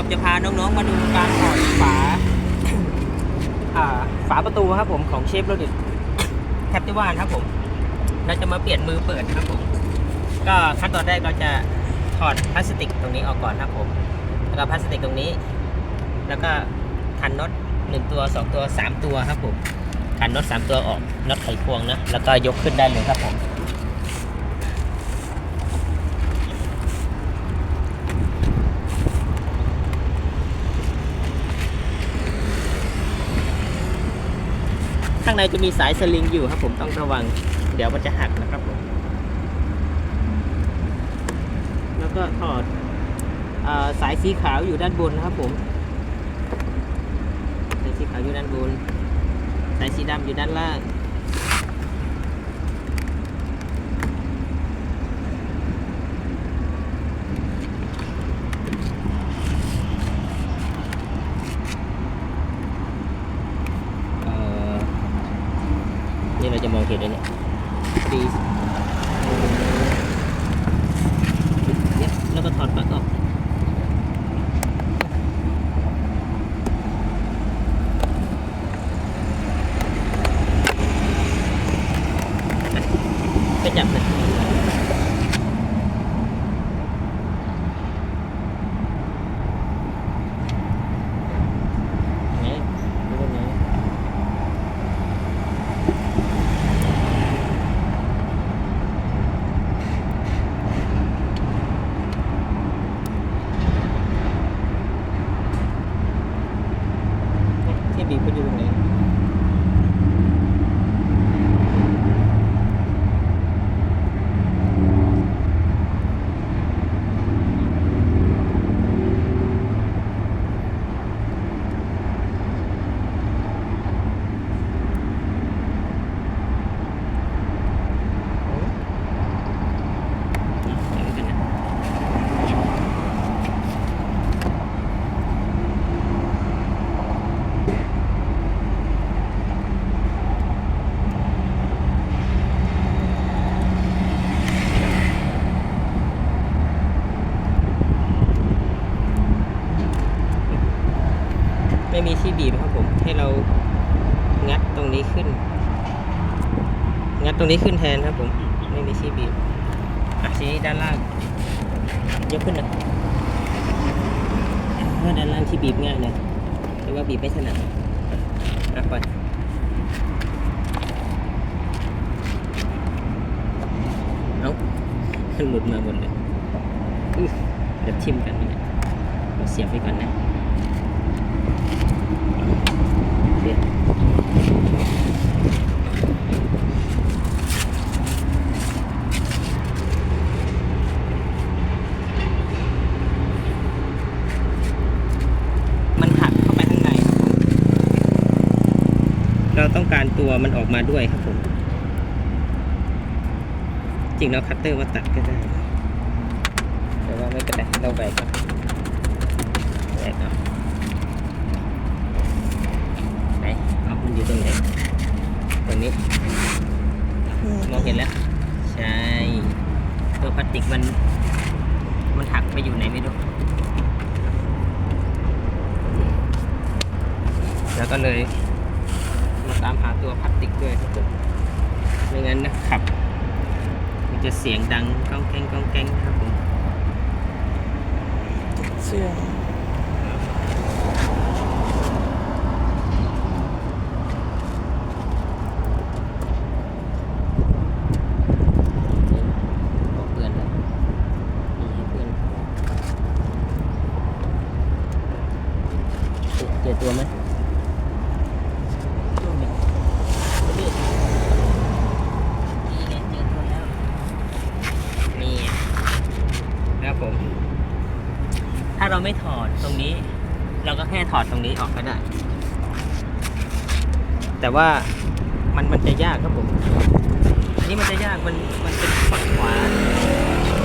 อร์ช็อปจะพาน้องๆมาดูการถอดฝาฝาประตูครับผมของเชฟโรดิตแคปติวานครับผมเราจะมาเปลี่ยนมือเปิดครับผมก็ขั้นตอนแรกเราจะถอดพลาสติกตรงนี้ออกก่อนครับผม แล้วก็พลาสติกตรงนี้ แล้วก็ขันน็อตหนึ่งตัวสองตัวสามตัวครับผมขันน็อตสามตัวออกน็อตไขควงนะแล้วก็ยกขึ้นได้เลยครับผม ข้างในจะมีสายสลิงอยู่ครับผมต้องระวัง เดี๋ยวมันจะหักนะครับผมแล้วก็ถอดอสายสีขาวอยู่ด้านบนนะครับผมสายสีขาวอยู่ด้านบน สายสีดำอยู่ด้านล่าง เอ่อนี่เราจะมองเห็นเลยเนี่ยดีเนี่ยแล้วก็ถอดปลั๊กออก ไปจับเลยไงดูว่าไง ที่บีบเขาอยู่ตรงไหน ไม่มีที่บีบครับผม ให้เรางัดตรงนี้ขึ้น งัดตรงนี้ขึ้นแทนครับผม ไม่มีที่บีบอะทีนี้ด้านล่างยกขึ้นนะเพราะด้านล่างที่บีบง่ายเลยแต่ว่าบีบไม่ถนัดอะไปเอ้าขึ้นหลุดมาหมดเลยเดี๋ยวทิมกันเนี่ยเราเสียบไว้ก่อนนะ โอเคมันหักเข้าไปข้างในครับผม เราต้องการตัวมันออกมาด้วยครับผม จริงเราคัตเตอร์มาตัดก็ได้แต่ว่าไม่เป็นไรเราแหวกครับแหวกเอาไหนเอามันอยู่ตรงไหนตรงนี้มองเห็นแล้ว ใช่ ตัวพลาสติกมันมันหักไปอยู่ไหนไม่รู้แล้วก็เลย ตามหาตัวพลาสติกด้วยครับผมไม่งั้นนะขับ มันจะเสียงดังก้องแกงก้องแกงครับผมเสื่อม บอกเพื่อนแล้วมีให้เพื่อนเจอตัวไหมตัวไหมนี่ไงเจอตัวแล้วนี่ นะครับผม ถ้าเราไม่ถอดตรงนี้ เราก็แค่ถอดตรงนี้ออกก็ได้ แต่ว่ามันมันจะยากครับผม อันนี้มันจะยากมันมันเป็นฝั่งขวา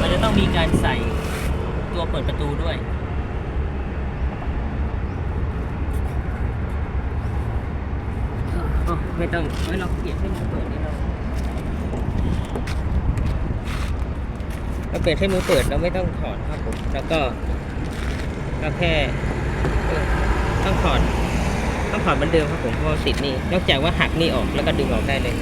มันจะต้องมีการใส่ตัวเปิดประตูด้วยไม่ต้องไม่เราเปลี่ยนให้มันเปิดนี่เรา เราเปลี่ยนให้มือเปิดเราไม่ต้องถอดครับผมแล้วก็ก็แค่ต้องถอดต้องถอดเหมือนเดิมครับผมเพราะสิดนี่นอกจากว่าหักนี่ออกแล้วก็ดึงออกได้เลย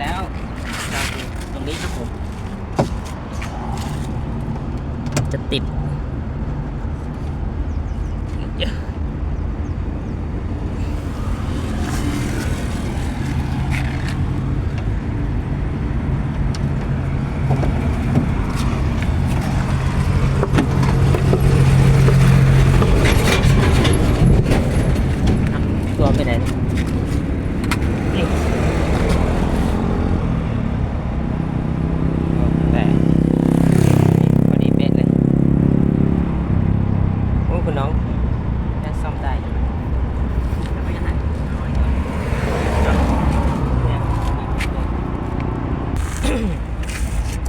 แล้วตรงนี้ครับผมจะติดเยอะอะตัวไปไหนเนี่ยนี่ แต่พอดีเป๊ะเลย โอ้คุณน้องน่าซ่อมได้อยู่แล้วก็จะหันเอาไว้ก่อนเนี่ย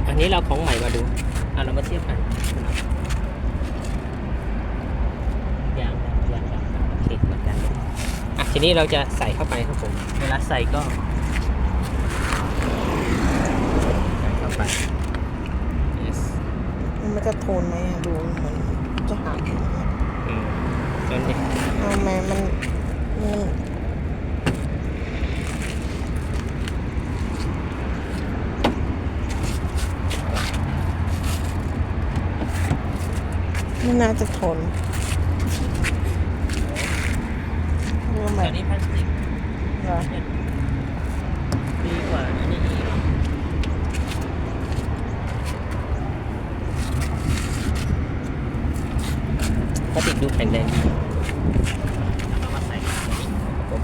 อั นนี้เราของใหม่มาดูอะเรามาเทียบกันคุณน้องยางยางยางติดเหมือนกันเลยอะทีนี้เราจะใส่เข้าไปครับผมเวลาใส่ก็ใส่เข้าไป yes มันจะทนไหมอะดูเหมือนจะหักอืมจนดิเอาแม่มันมัน ไม่น่าจะทนดูแบแต่บนี้พลาสติกเหรอเนี่ยดีกว่าอันนี้อีกพลาสติกดูแข็งแรงเอามาใส่ตรงนี้ครับผม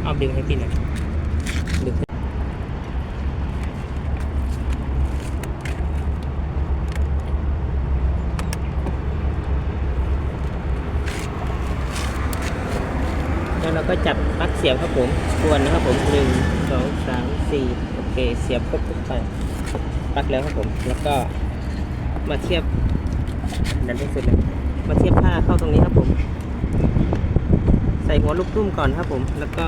เอา เอาดึงให้พี่หน่อยดึงแล้วเราก็จับปลั๊กเสียบครับผมกวนนะครับผมหนึ่งสองสามสี่โอเค เสียบครบทุกไปปลั๊กแล้วครับผม แล้วก็มาเทียบดันให้สุดเลย มาเทียบผ้าเข้าตรงนี้ครับผม ใส่หัวลูกตุ้มก่อนครับผม แล้วก็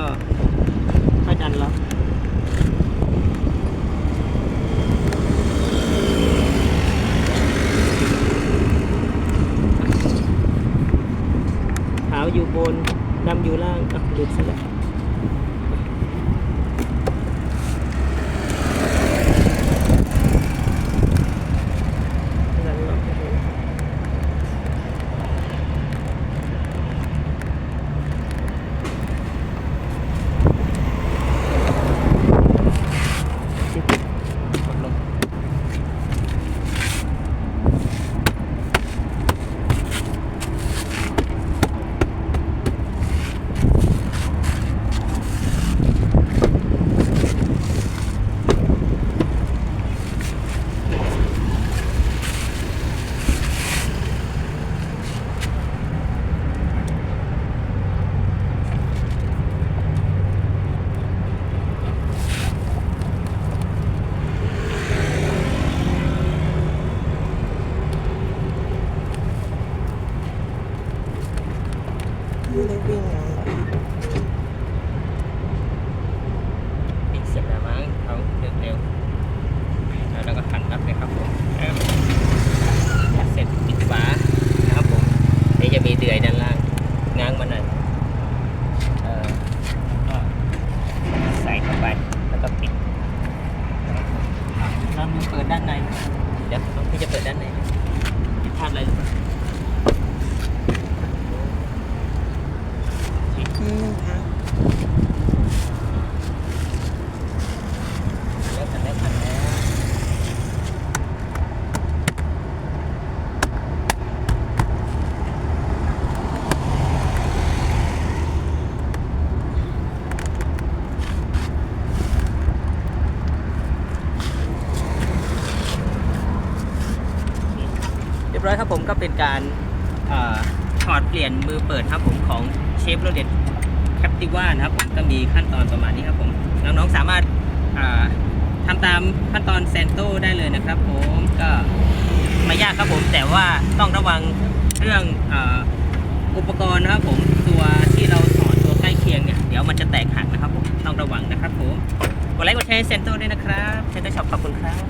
ค่อยดันล็อกขาวอยู่บนดำอยู่ล่างอะหลุดซะแล้ว เป็นการอถอดเปลี่ยนมือเปิดครับผมของเชฟโรเดตแคปติว่านะครับผมก็มีขั้นตอนประมาณนี้ครับผมน้องๆสามารถอ่าทำตามขั้นตอนแซนโตได้เลยนะครับผมก็ไม่ยากครับผมแต่ว่าต้องระวังเรื่องอาอุปกรณ์นะครับผมตัวที่เราถอดตัวใกล้เคียงเนี่ยเดี๋ยวมันจะแตกหักนะครับผมต้องระวังนะครับผมกดไลค์กดแชร์เซนโตด้วยนะครับเซนโตช็อปขอบคุณครับ